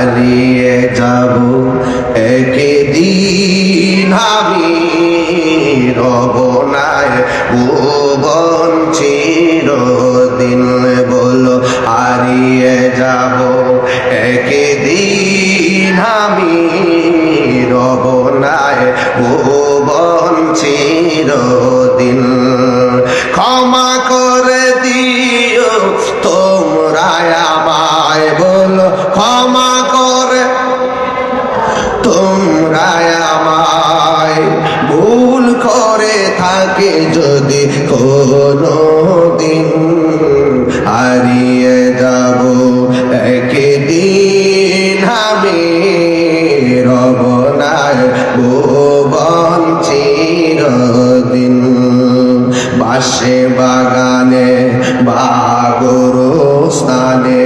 হারিয়ে যাব। একদিন আমি রবনায় ভুবন চিরদিন বলো হারিয়ে যাব। একদিন আমি রবনায় ভুবন চিরদিন। ক্ষমা করে দিও তোমরা আমায় বলো, ক্ষমা তোমরা আমায় ভুল করে থাকে যদি কোনো দিন। হারিয়ে যাব একদিন আমি রবনায় ভুবন চিরদিন। বাসে বাগানে বাগর স্থানে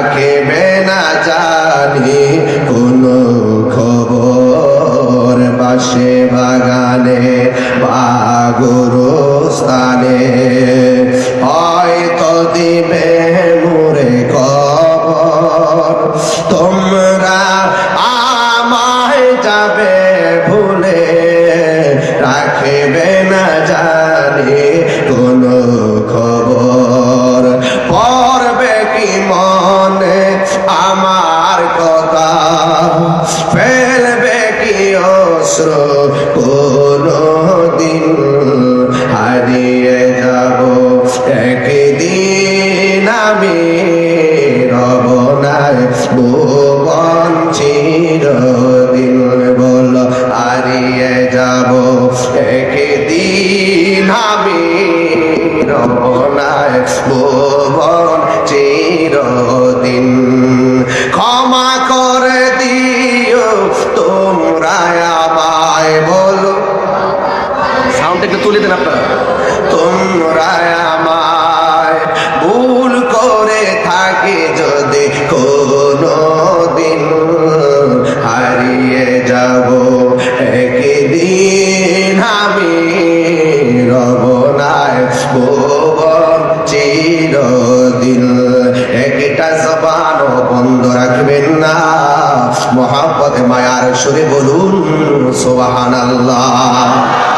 রাখবে না জানি, কোনো খবর বাসে বাগানে বাগর স্থানে হয়তো দিবে মোরে খবর, তোমরা আমায় যাবে ভুলে। মনে আমার কথা ফেলবে কি অস্ত্র একটু তুলে দেন আপনারা। তোমরা আমায় ভুল করে থাকে যদি কোনো দিন হারিয়ে যাব। একদিন আমি রবনায় ভুবন চিরদিন। একটা জবানও বন্ধ রাখবেন না। মহাপদে মায়ার সুরে বলুন সোবাহান আল্লাহ